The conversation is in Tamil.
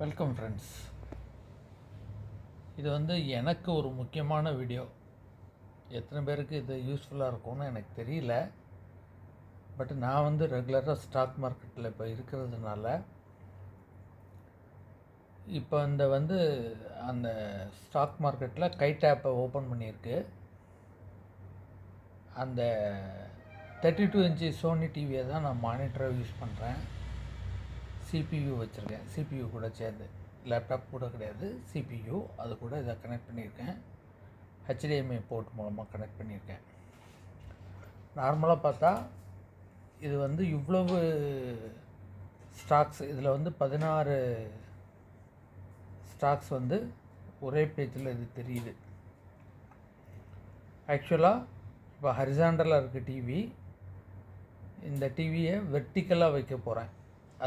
வெல்கம் ஃப்ரெண்ட்ஸ் இது வந்து எனக்கு ஒரு முக்கியமான வீடியோ எத்தனை பேருக்கு இது யூஸ்ஃபுல்லாக இருக்கும்னு எனக்கு தெரியல. பட் நான் வந்து ரெகுலராக ஸ்டாக் மார்க்கெட்டில் இப்போ இருக்கிறதுனால இப்போ இந்த வந்து அந்த ஸ்டாக் மார்க்கெட்டில் கை டேப்பை ஓப்பன் பண்ணியிருக்கு. அந்த தேர்ட்டி டூ இன்ச்சு சோனி டிவியை தான் நான் மானிட்டராக யூஸ் பண்ணுறேன் சிபியு வச்சுருக்கேன். சிபியு கூட சேர்ந்து. லேப்டாப் கூட கிடையாது. சிபியு அது கூட இதை கனெக்ட் பண்ணியிருக்கேன். ஹெச்டிஎம்ஐ போர்ட் மூலமாக கனெக்ட் பண்ணியிருக்கேன். நார்மலாக பார்த்தா இது வந்து இவ்வளவு ஸ்டாக்ஸ் இதில் வந்து பதினாறு ஸ்டாக்ஸ் வந்து ஒரே பேஜில் இது தெரியுது. ஆக்சுவலாக இப்போ ஹரிசாண்டலாக இருக்க டிவி இந்த டிவியை வெர்டிக்கலாக வைக்க போகிறேன்